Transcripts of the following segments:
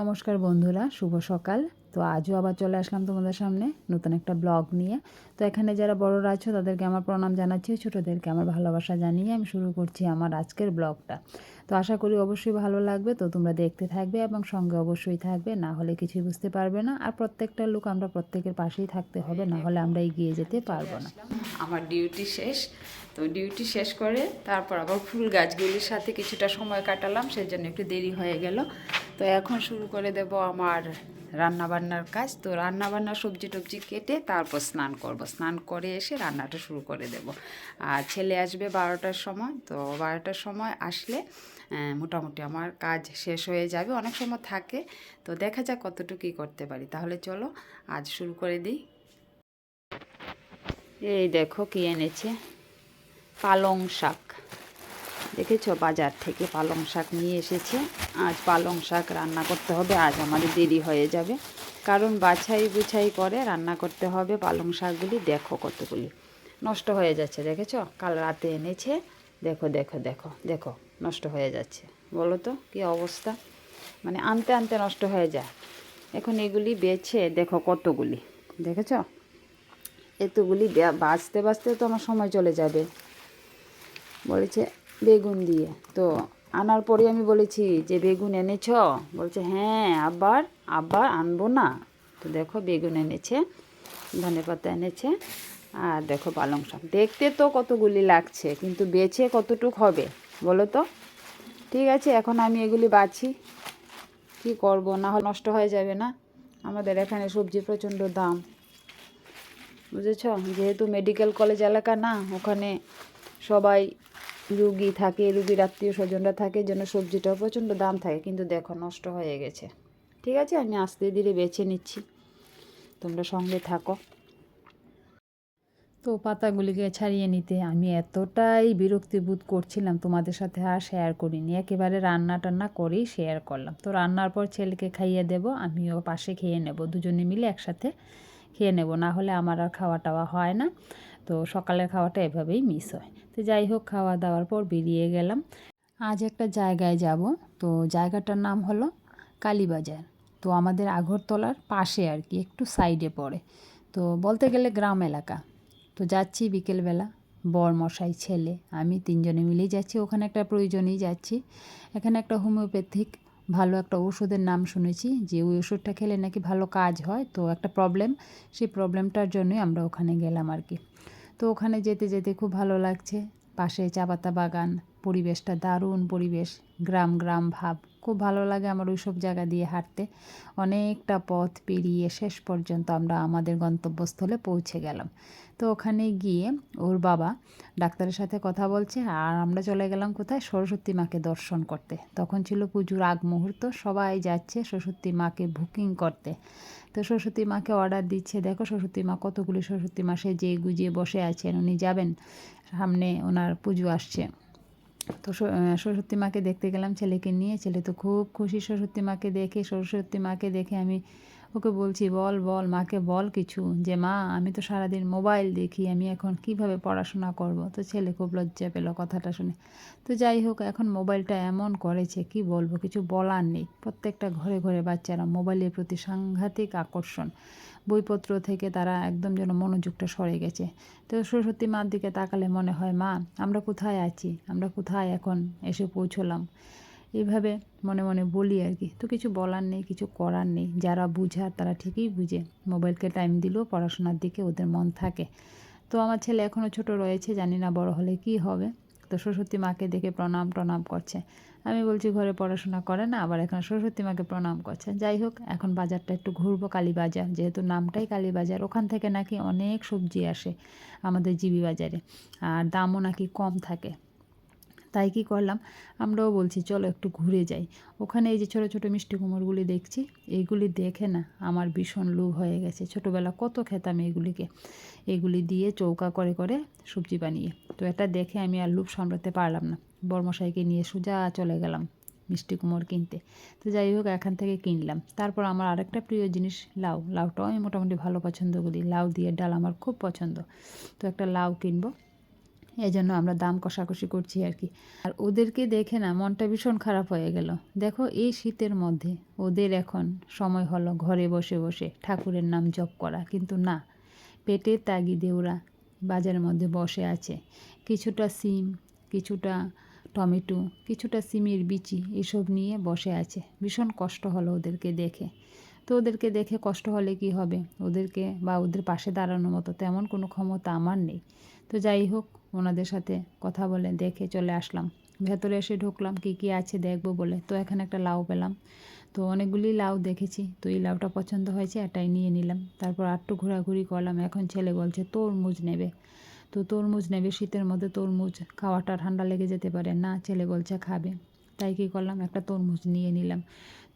নমস্কার বন্ধুরা শুভ সকাল। তো আজও আবার চলে আসলাম তোমাদের সামনে নতুন একটা ব্লগ নিয়ে। তো এখানে যারা বড়রা আছো তাদেরকে আমার প্রণাম জানাচ্ছি ছোটোদেরকে আমার ভালোবাসা জানিয়ে আমি শুরু করছি আমার আজকের ব্লগটা। তো আশা করি অবশ্যই ভালো লাগবে। তো তোমরা দেখতে থাকবে এবং সঙ্গে অবশ্যই থাকবে না হলে কিছুই বুঝতে পারবে না। আর প্রত্যেকটা লোক আমরা প্রত্যেকের পাশেই থাকতে হবে না হলে আমরা এগিয়ে যেতে পারব না। আমার ডিউটি শেষ। তো ডিউটি শেষ করে তারপর আবার ফুল গাছগুলির সাথে কিছুটা সময় কাটালাম সেই জন্য একটু দেরি হয়ে গেল। তো এখন শুরু করে দেব আমার রান্না বান্নার কাজ। তো রান্না বান্না সবজি টবজি কেটে তারপর স্নান করব। স্নান করে এসে রান্নাটা শুরু করে দেব। আর ছেলে আসবে বারোটার সময়। তো বারোটার সময় আসলে মোটামুটি আমার কাজ শেষ হয়ে যাবে। অনেক সময় থাকে। তো দেখা যাক কতটুকু কী করতে পারি। তাহলে চলো, আজ শুরু করে দিই। এই দেখো কি এনেছে। পালং শাক। দেখেছ? বাজার থেকে পালং শাক নিয়ে এসেছে। আজ পালং শাক রান্না করতে হবে। আজ আমাদের দেরি হয়ে যাবে। কারণ বাছাই বুছাই করে রান্না করতে হবে পালং শাকগুলি। দেখো কতগুলি। নষ্ট হয়ে যাচ্ছে, দেখেছ? কাল রাতে এনেছে। দেখো দেখো দেখো দেখো, নষ্ট হয়ে যাচ্ছে। বলো তো, কী অবস্থা? মানে আনতে আনতে নষ্ট হয়ে যায়। এখন এগুলি বেছে দেখো কতগুলি। দেখেছ? এতগুলি বাঁচতে বাঁচতে তো আমার সময় চলে যাবে। বলেছে বেগুন দিয়ে। তো আনার পরে আমি বলেছি, যে বেগুন এনেছ? বলছে হ্যাঁ আবার আবার আনব না। তো দেখো বেগুন এনেছে, ধনে পাতা এনেছে, আর দেখো পালং শাক। দেখতে তো কতগুলি লাগছে, কিন্তু বেছে কতটুক হবে, বলো তো? ঠিক আছে, এখন আমি এগুলি বাছি। কি করব, না হলে নষ্ট হয়ে যাবে না। আমাদের এখানে সবজি প্রচণ্ড দাম। বুঝেছ? যেহেতু মেডিকেল কলেজ এলাকা না, ওখানে সবাই রুগী থাকে, রুগীর আত্মীয় স্বজনরা থাকে জন্য সবজিটাও প্রচণ্ড দাম থাকে, কিন্তু দেখো নষ্ট হয়ে গেছে। ঠিক আছে? আমি আস্তে ধীরে বেছে নিচ্ছি। তোমরা সঙ্গে থাকো। তো পাতাগুলিকে ছাড়িয়ে নিতে আমি এতটাই বিরক্তি বোধ করছিলাম, তোমাদের সাথে আর শেয়ার করিনি। একেবারে রান্না টান্না করেই শেয়ার করলাম। তো রান্নার পর ছেলেকে খাইয়ে দেব, আমিও পাশে খেয়ে নেব। দুজনে মিলে একসাথে খেয়ে নেব। না হলে আমার আর খাওয়া টাওয়া হয় না। তো সকালের খাওয়াটা এভাবেই মিস হয়। তো যাই হোক খাওয়া দাওয়ার পর বেরিয়ে গেলাম। আজ একটা জায়গায় যাব। তো জায়গাটার নাম হলো কালীবাজার। তো আমাদের আগরতলার পাশে আর কি, একটু সাইডে পড়ে। তো বলতে গেলে গ্রাম এলাকা। তো যাচ্ছি বিকেলবেলা। বর মশাই ছেলে, আমি তিনজনে মিলেই যাচ্ছি। ওখানে একটা প্রয়োজনেই যাচ্ছি। এখানে একটা হোমিওপ্যাথিক ভালো একটা ওষুধের নাম শুনেছি যে ওই ওষুধটা খেলে নাকি ভালো কাজ হয়। তো একটা প্রবলেম সেই প্রবলেমটার জন্যই আমরা ওখানে গেলাম আর কি। তো ওখানে যেতে যেতে খুব ভালো লাগছে। পাশে চা পাতা বাগান পরিবেশটা দারুণ পরিবেশ, গ্রাম গ্রাম ভাব। খুব ভালো লাগে আমার ওই সব জায়গা দিয়ে হাঁটতে। অনেকটা পথ পেরিয়ে শেষ পর্যন্ত আমরা আমাদের গন্তব্যস্থলে পৌঁছে গেলাম। তো ওখানে গিয়ে ওর বাবা ডাক্তারের সাথে কথা বলছে, আর আমরা চলে গেলাম কোথায়? সরস্বতী মাকে দর্শন করতে। তখন ছিল পুজোর আগ মুহূর্ত, সবাই যাচ্ছে সরস্বতী মাকে বুকিং করতে। তো সরস্বতী মাকে অর্ডার দিচ্ছে, দেখো সরস্বতী মা, কতগুলি সরস্বতী মা সেজে গুজিয়ে বসে আছেন, উনি যাবেন? সামনে ওনার পুজো আসছে। তো সরস্বতী মাকে দেখতে গেলাম ছেলেকে নিয়ে। ছেলে তো খুব খুশি সরস্বতী মাকে দেখে। সরস্বতী মাকে দেখে আমি ওকে বলছি, বল বল, মাকে বল কিছু যে, মা, আমি তো সারাদিন মোবাইল দেখি, আমি এখন কীভাবে পড়াশোনা করব? তো ছেলে খুব লজ্জা পেল কথাটা শুনে। তো যাই হোক, এখন মোবাইলটা এমন করেছে, কি বলব, কিছু বলার নেই। প্রত্যেকটা ঘরে ঘরে বাচ্চারা মোবাইলের প্রতি সাংঘাতিক আকর্ষণ। বইপত্র থেকে তারা একদম যেন মনোযোগটা সরে গেছে। তো সরস্বতী মার দিকে তাকালে মনে হয়, মা, আমরা কোথায় আছি? আমরা কোথায় এখন এসে পৌঁছলাম? এইভাবে মনে মনে বলি আর কি। তো কিছু বলার নেই, কিছু করার নেই। যারা বুঝার তারা ঠিকই বুঝে। মোবাইলকে টাইম দিলেও পড়াশোনার দিকে ওদের মন থাকে। তো আমার ছেলে এখনও ছোট রয়েছে, জানি না বড় হলে কি হবে। তো সরস্বতী মাকে দেখে প্রণাম টনাম করছে। আমি বলছি, ঘরে পড়াশোনা করে না, আবার এখন সরস্বতী মাকে প্রণাম করছে। যাই হোক, এখন বাজারটা একটু ঘুরবো কালীবাজার। যেহেতু নামটাই কালীবাজার, ওখান থেকে নাকি অনেক সবজি আসে আমাদের জিবি বাজারে। আর দামও নাকি কম থাকে। তাই কি করলাম? আমরাও বলছি, চলো একটু ঘুরে যাই। ওখানে এই যে ছোটো ছোটো মিষ্টি কুমোরগুলি দেখছি, এইগুলি দেখে না আমার ভীষণ লোভ হয়ে গেছে। ছোটোবেলা কত খেতাম এইগুলিকে এগুলি দিয়ে চৌকা করে করে সবজি বানিয়ে। তো এটা দেখে আমি আর লোভ সামলাতে পারলাম না। বর্মশাইকে নিয়ে সোজা চলে গেলাম মিষ্টি কুমোর কিনতে। তো যাই হোক, এখান থেকে কিনলাম। তারপর আমার আরেকটা প্রিয় জিনিস, লাউ। লাউটাও আমি মোটামুটি ভালো পছন্দ করি। লাউ দিয়ে ডাল আমার খুব পছন্দ। তো একটা লাউ কিনবো। এই জন্য আমরা দাম কষাকষি করছি আর কি। আর ওদেরকে দেখে না মনটা ভীষণ খারাপ হয়ে গেল। দেখো এই শীতের মধ্যে ওদের এখন সময় হলো ঘরে বসে বসে ঠাকুরের নাম জপ করা। কিন্তু না পেটের তাগিদে ওরা বাজারের মধ্যে বসে আছে। কিছুটা সিম, কিছুটা টমেটো, কিছুটা সিমের বিচি এসব নিয়ে বসে আছে। ভীষণ কষ্ট হলো ওদেরকে দেখে। তো ওদেরকে দেখে কষ্ট হলে কি হবে? ওদেরকে বা ওদের পাশে দাঁড়ানোর মতো তেমন কোনো ক্ষমতা আমার নেই। তো যাই হোক ওনাদের সাথে কথা বলে দেখে চলে আসলাম। ভেতরে এসে ঢুকলাম, কি কি আছে দেখব বলে। তো এখানে একটা লাউ পেলাম। তো অনেকগুলি লাউ দেখেছি। তো এই লাউটা পছন্দ হয়েছে, এটাই নিয়ে নিলাম। তারপর আটটু ঘোরাঘুরি করলাম। এখন ছেলে বলছে, তরমুজ নেবে। তো তরমুজ নেবে, শীতের মধ্যে তরমুজ খাওয়াটা ঠান্ডা লেগে যেতে পারে। না, ছেলে বলছে খাবে। তাই কী করলাম, একটা তরমুজ নিয়ে নিলাম।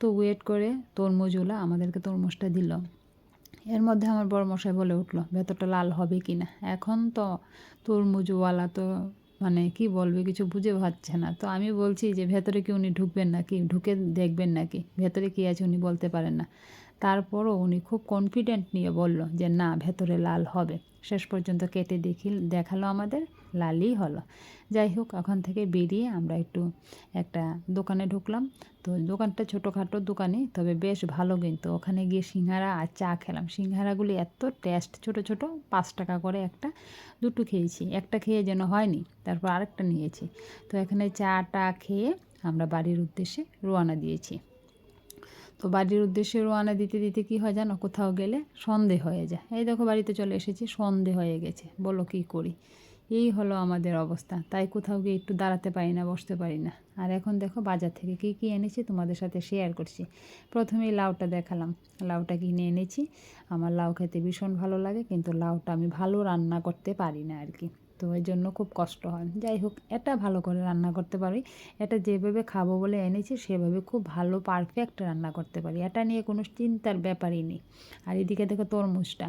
তো ওয়েট করে তরমুজগুলো আমাদেরকে তরমুজটা দিল। এর মধ্যে আমার বড়মশাই বলে উঠল, ভেতরটা লাল হবে কি না এখন তো তরমুজওয়ালা তো মানে কি বলবে, কিছু বুঝে পাচ্ছে না। তো আমি বলছি যে, ভেতরে কি উনি ঢুকবেন নাকি? ঢুকে দেখবেন নাকি? ভেতরে কি আছে উনি বলতে পারেন না? তারপরও উনি খুব কনফিডেন্ট নিয়ে বলল যে, না, ভেতরে লাল হবে। শেষ পর্যন্ত কেটে দেখি দেখাল আমাদের, লালই হলো। যাই হোক, ওখান থেকে বেরিয়ে আমরা একটু একটা দোকানে ঢুকলাম। তো দোকানটা ছোটোখাটো দোকানে তবে বেশ ভালো কিন্তু। ওখানে গিয়ে সিঙ্গারা আর চা খেলাম। সিঙ্গারাগুলি এত টেস্ট ছোট ছোট, পাঁচ টাকা করে একটা, দুটো খেয়েছি। একটা খেয়ে যেন হয়নি, তারপর আরেকটা নিয়েছি। তো এখানে চাটা খেয়ে আমরা বাড়ির উদ্দেশ্যে রওনা দিয়েছি। তো বাড়ির উদ্দেশ্যে রোয়ানা দিতে দিতে কি হয় জানো? কোথাও গেলে সন্ধে হয়ে যায়। এই দেখো বাড়িতে চলে এসেছি, সন্ধে হয়ে গেছে। বলো কি করি? এই হলো আমাদের অবস্থা। তাই কোথাও গিয়ে একটু দাঁড়াতে পারি না, বসতে পারি না। আর এখন দেখো বাজার থেকে কী কী এনেছি তোমাদের সাথে শেয়ার করছি। প্রথমেই লাউটা দেখালাম। লাউটা কিনে এনেছি। আমার লাউ খেতে ভীষণ ভালো লাগে, কিন্তু লাউটা আমি ভালো রান্না করতে পারি না আর কি। তো এই জন্য খুব কষ্ট হয়। যাই হোক এটা ভালো করে রান্না করতে পারি। এটা যেভাবে খাব বলে এনেছি, সেভাবে খুব ভালো পারফেক্ট রান্না করতে পারি। এটা নিয়ে কোনো চিন্তার ব্যাপারই নেই। আর এদিকে দেখো তরমুজটা।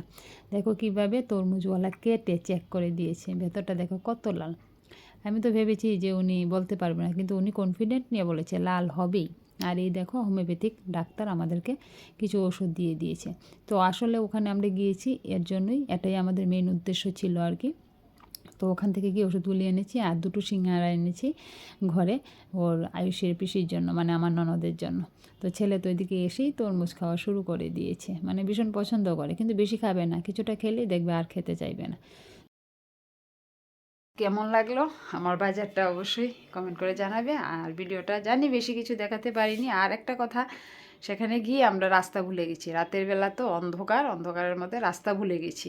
দেখো কীভাবে তরমুজওয়ালা কেটে চেক করে দিয়েছে। ভেতরটা দেখো কত লাল। আমি তো ভেবেছি যে উনি বলতে পারবে না, কিন্তু উনি কনফিডেন্ট নিয়ে বলেছে, লাল হবেই। আর এই দেখো হোমিওপ্যাথিক ডাক্তার আমাদেরকে কিছু ওষুধ দিয়ে দিয়েছে। তো আসলে ওখানে আমরা গিয়েছি, এর জন্যই এটাই আমাদের মেন উদ্দেশ্য ছিল আর কি। তো ওখান থেকে গিয়ে ওষুধগুলি এনেছি আর দুটো সিঙ্গারা এনেছি ঘরে ওর আয়ুষের পিসির জন্য মানে আমার ননদের জন্য। তো ছেলে তো এদিকে এসেই তরমুজ খাওয়া শুরু করে দিয়েছে মানে ভীষণ পছন্দ করে, কিন্তু বেশি খাবে না, কিছুটা খেলেই দেখবে আর খেতে চাইবে না। কেমন লাগল? আমার বাজারটা অবশ্যই কমেন্ট করে জানাবে, আর ভিডিওটা জানি বেশি কিছু দেখাতে পারিনি। আর একটা কথা, সেখানে গিয়ে আমরা রাস্তা ভুলে গেছি, রাতের বেলা তো অন্ধকার, অন্ধকারের মধ্যে রাস্তা ভুলে গেছি।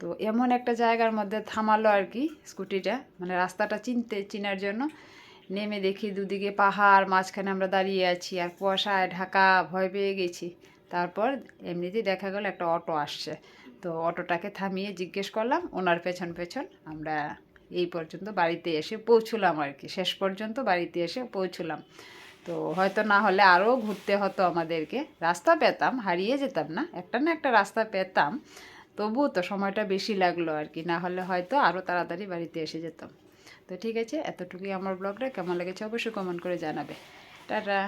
তো এমন একটা জায়গার মধ্যে থামালো আর কি স্কুটিটা। মানে রাস্তাটা চিনতে, চিনার জন্য নেমে দেখি দুদিকে পাহাড়, মাঝখানে আমরা দাঁড়িয়ে আছি আর কুয়াশায় ঢাকা ভয় পেয়ে গেছি। তারপর এমনিতেই দেখা গেল একটা অটো আসছে। তো অটোটাকে থামিয়ে জিজ্ঞেস করলাম, ওনার পেছন পেছন? আমরা এই পর্যন্ত বাড়িতে এসে পৌঁছলাম আর কি। শেষ পর্যন্ত বাড়িতে এসে পৌঁছলাম। তো হয়তো না হলে আরও ঘুরতে হতো আমাদেরকে। রাস্তা পেতাম, হারিয়ে যেতাম না। একটা না একটা রাস্তা পেতাম। তবুও তো সময়টা বেশি লাগল আর কি, না হলে হয়তো আরও তাড়াতাড়ি বাড়িতে এসে যেতাম। তো ঠিক আছে, এতটুকুই আমার ব্লগটা, কেমন লেগেছে অবশ্যই কমেন্ট করে জানাবে। টাটা।